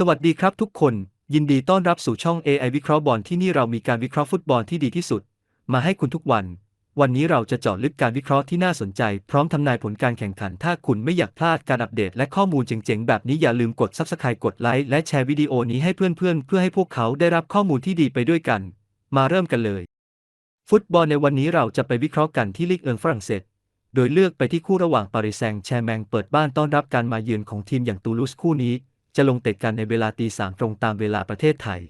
สวัสดีครับทุกคน ยินดีต้อนรับสู่ช่อง AI วิเคราะห์บอลที่นี่เรามีการวิเคราะห์ฟุตบอลที่ดีที่สุด มาให้คุณทุกวัน วันนี้เราจะเจาะลึกการวิเคราะห์ที่น่าสนใจ พร้อมทำนายผลการแข่งขัน ถ้าคุณไม่อยากพลาดการอัปเดตและข้อมูลเจ๋งๆ แบบนี้อย่าลืมกด Subscribe กดไลค์และแชร์วิดีโอนี้ให้เพื่อนๆ เพื่อให้พวกเขาได้รับข้อมูลที่ดีไปด้วยกัน มาเริ่มกันเลย ฟุตบอลในวันนี้เราจะไปวิเคราะห์กันที่ลีกเอิงฝรั่งเศสโดยเลือกไปที่คู่ระหว่างปารีสแซงต์แชร์แมงเปิดบ้านต้อนรับการมาเยือนของทีมอย่างตูลูสคู่นี้ จะลงเตะกันในเวลาตีสามตรงตามเวลาประเทศไทย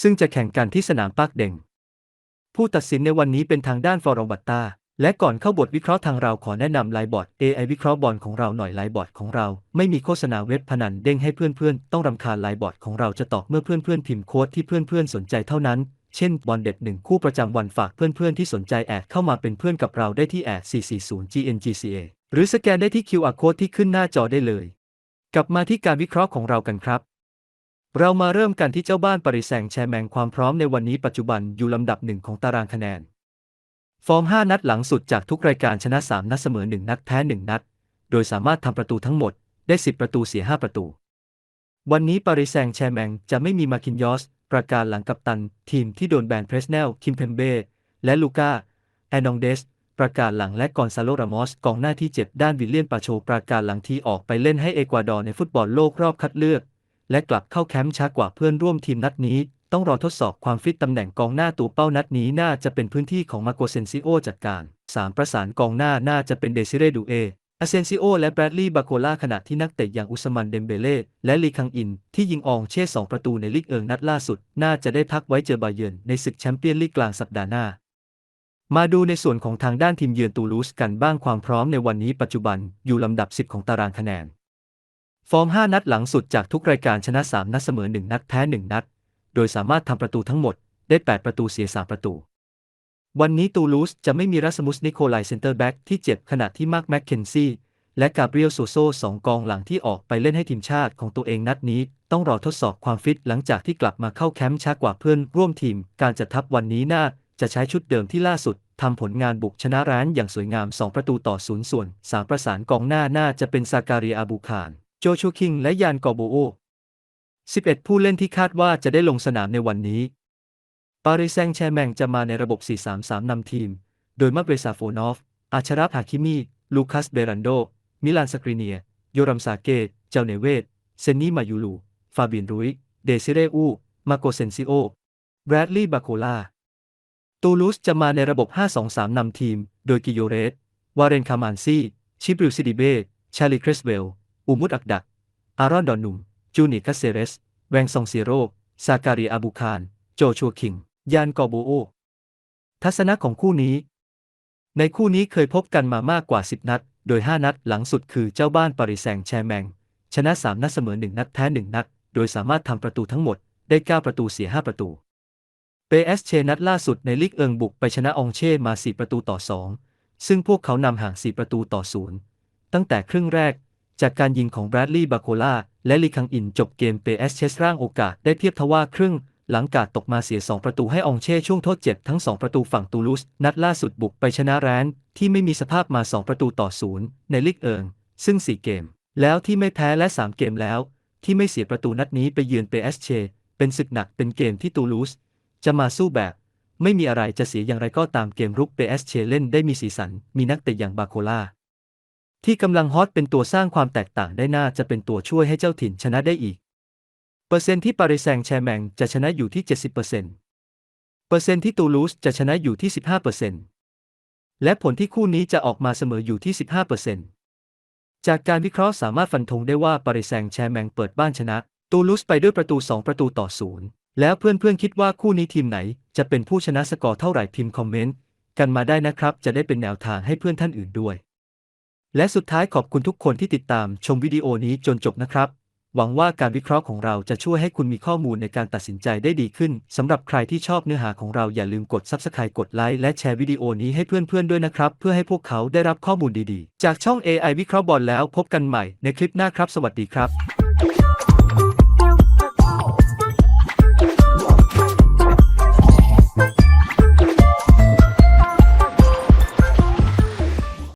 ซึ่งจะแข่งกันที่สนามปากเด่ง ผู้ตัดสินในวันนี้เป็นทางด้านฟอร์บัตตาและก่อนเข้าบทวิเคราะห์ทางเราขอแนะนำไลบอร์ด AI วิเคราะห์บอลของเราหน่อยไลบอร์ดของเรา ไม่มีโฆษณาเว็บพนันเด้งให้เพื่อนๆ ต้องรำคาญไลบอร์ดของเราจะตอบเมื่อเพื่อนๆพิมพ์โค้ดที่เพื่อนๆ สนใจเท่านั้น เช่นบอลเด็ดหนึ่งคู่ประจำวันฝากเพื่อนๆ ที่สนใจแอดเข้ามาเป็นเพื่อนกับเราได้ที่แอด440 GNGCA หรือสแกนได้ที่ QR code ที่ขึ้นหน้าจอได้เลย ลับมาที่การวิเคราะห์ของเรากันครับ เรามาเริ่มกันที่เจ้าบ้านปาริสแซงต์แชร์แมงความพร้อมในวันนี้ปัจจุบันอยู่ลำดับหนึ่งของตารางคะแนน ฟอร์ม 5 นัดหลังสุดจากทุกรายการชนะ 3 นัดเสมอ 1 นัดแพ้ 1 นัด โดยสามารถทำประตูทั้งหมดได้ 10 ประตูเสีย 5 ประตู วันนี้ปาริสแซงต์แชร์แมงจะไม่มีมาคินยอส ประการหลังกัปตัน ทีมที่โดนแบนเพรสเนลคิมเพมเบ้และลูก้าแอนองเดส ประกาศหลังและกอนซาโลรามอสกองหน้าที่เจ็บด้านวิลเลียนปาโชประกาศหลังที่ออกไปเล่นให้เอกวาดอร์ในฟุตบอลโลกรอบคัดเลือก และกลับเข้าแคมป์ช้ากว่าเพื่อนร่วมทีมนัดนี้ ต้องรอทดสอบความฟิตตำแหน่งกองหน้าตัวเป้านัดนี้น่าจะเป็นพื้นที่ของมาโกเซนซิโอจัดการ 3 ประสานกองหน้าน่าจะเป็นเดซิเรดูเออาเซนซิโอและแบรดลีย์บาโคล่าขณะที่นักเตะอย่างอุสมันเดมเบเล่และลีคังอิน ที่ยิงอองเช่สองประตูในลีกเอิงนัดล่าสุด น่าจะได้พักไว้เจอบาเยิร์นในศึกแชมเปี้ยนลีกกลางสัปดาห์หน้า มาดูในส่วนของทางด้านทีมเยือนตูลูสกันบ้างความพร้อมในวันนี้ปัจจุบันอยู่ลำดับ 10 ของตารางคะแนน ฟอร์ม 5 นัดหลังสุดจากทุกรายการชนะ 3 นัดเสมอ 1 นัดแพ้ 1 นัด โดยสามารถทำประตูทั้งหมดได้ 8 ประตูเสีย 3 ประตู วันนี้ตูลูสจะไม่มีรัสมุสนิโคลายเซนเตอร์แบ็กที่เจ็บขณะที่มาร์คแมคเคนซี่และกาเบรียลโซโซสองกองหลังที่ออกไปเล่นให้ทีมชาติของตัวเองนัดนี้ ต้องรอทดสอบความฟิตหลังจากที่กลับมาเข้าแคมป์ช้ากว่าเพื่อนร่วมทีม การจัดทัพวันนี้น่า จะใช้ชุดเดิมที่ล่าสุดทำผลงานบุกชนะร้านอย่างสวยงาม 2 ประตูต่อศูนย์ส่วน 3 ประสานกองหน้าน่าจะเป็นซาการีอาบูคารโจชูคิง และยานกอโบโอ 11 ผู้เล่นที่คาดว่าจะได้ลงสนามในวันนี้ ปาริแซงแชแมงจะมาในระบบ 4-3-3 นำทีม โดยมาเบรซาโฟนอฟ อาชราฟฮาคิมี ลูคัส เบรันโด มิลานสกรีเนีย โยรัมซาเกต เจ้าเนเวต เซนนี่มายูลู ฟาเบียนรุย เดซิเรอู มาโกเซนซิโอ แบรดลีย์ บาโคลา ตูลูสจะมาในระบบ 5-2-3 นำทีม โดยกิโยเรส วาเรนคามานซีชิบริวซิดิเบ ชาลีคริสเวลอุมุดอักดัก อารอนดอนนุม จูนิคัสเซเรส แวงซองซีโร ซาการีอาบูคารโจชัวคิง ยานกอโบโอ ทัศนะของคู่นี้ ในคู่นี้เคยพบกันมามากกว่า 10 นัด โดย 5 นัดหลังสุดคือเจ้าบ้านปาริสแซงต์แชร์แมง ชนะ 3 นัดเสมอ 1 นัดแพ้ 1 นัด โดยสามารถทำประตูทั้งหมดได้ 9 ประตูเสีย 5 ประตู PSG นัดล่าสุดในลีกเอิงบุกไปชนะองเช่มา 4 ประตูต่อ 2 ซึ่งพวกเขานำห่าง 4 ประตูต่อ 0 ตั้งแต่ครึ่งแรก จากการยิงของแบรดลีย์บาโคลาและลีคังอินจบเกม PSG ร่างโอกาสได้เทียบทว่าครึ่ง หลังกาดตกมาเสีย 2 ประตูให้องเช่ช่วงโทษเจ็บทั้ง 2 ประตูฝั่งตูลูสนัดล่าสุดบุกไปชนะแรนที่ไม่มีสภาพมา 2 ประตูต่อ 0 ในลีกเอิง ซึ่ง 4 เกม แล้วที่ไม่แพ้และ 3 เกมแล้ว ที่ไม่เสียประตูนัดนี้ไปเยือน PSG เป็นศึกหนักเป็นเกมที่ตูลูส จะมาสู้แบบ ไม่มีอะไรจะเสียอย่างไรก็ตามเกมรุก PSG เล่นได้มีสีสัน มีนักเตะอย่างบาโคลาที่กำลังฮอตเป็นตัวสร้างความแตกต่างได้น่าจะเป็นตัวช่วยให้เจ้าถิ่นชนะได้อีก เปอร์เซ็นต์ที่ปาริสแซงต์แชร์แมงจะชนะอยู่ที่ 70%เปอร์เซ็นต์เปอร์เซ็นต์ที่ตูลูสจะชนะอยู่ที่ 15%เปอร์เซ็นต์และผลที่คู่นี้จะออกมาเสมออยู่ที่ 15%เปอร์เซ็นต์จากการวิเคราะห์สามารถฟันธงได้ว่าปาริสแซงต์แชร์แมงเปิดบ้านชนะ ตูลูสไปด้วยประตู 2 ประตูต่อศูนย์ แล้วเพื่อนๆคิดว่าคู่นี้ทีมไหน จะเป็นผู้ชนะสกอร์เท่าไหร่พิมพ์คอมเมนต์กันมาได้นะครับ จะได้เป็นแนวทางให้เพื่อนท่านอื่นด้วย และสุดท้ายขอบคุณทุกคนที่ติดตามชมวิดีโอนี้จนจบนะครับ หวังว่าการวิเคราะห์ของเราจะช่วยให้คุณมีข้อมูลในการตัดสินใจได้ดีขึ้นสำหรับใครที่ชอบเนื้อหาของเราอย่าลืมกด Subscribe กดไลค์และแชร์วิดีโอนี้ให้เพื่อนๆด้วยนะครับ เพื่อให้พวกเขาได้รับข้อมูลดีๆ จากช่อง AI วิเคราะห์บอลแล้วพบกันใหม่ในคลิปหน้าครับ สวัสดีครับ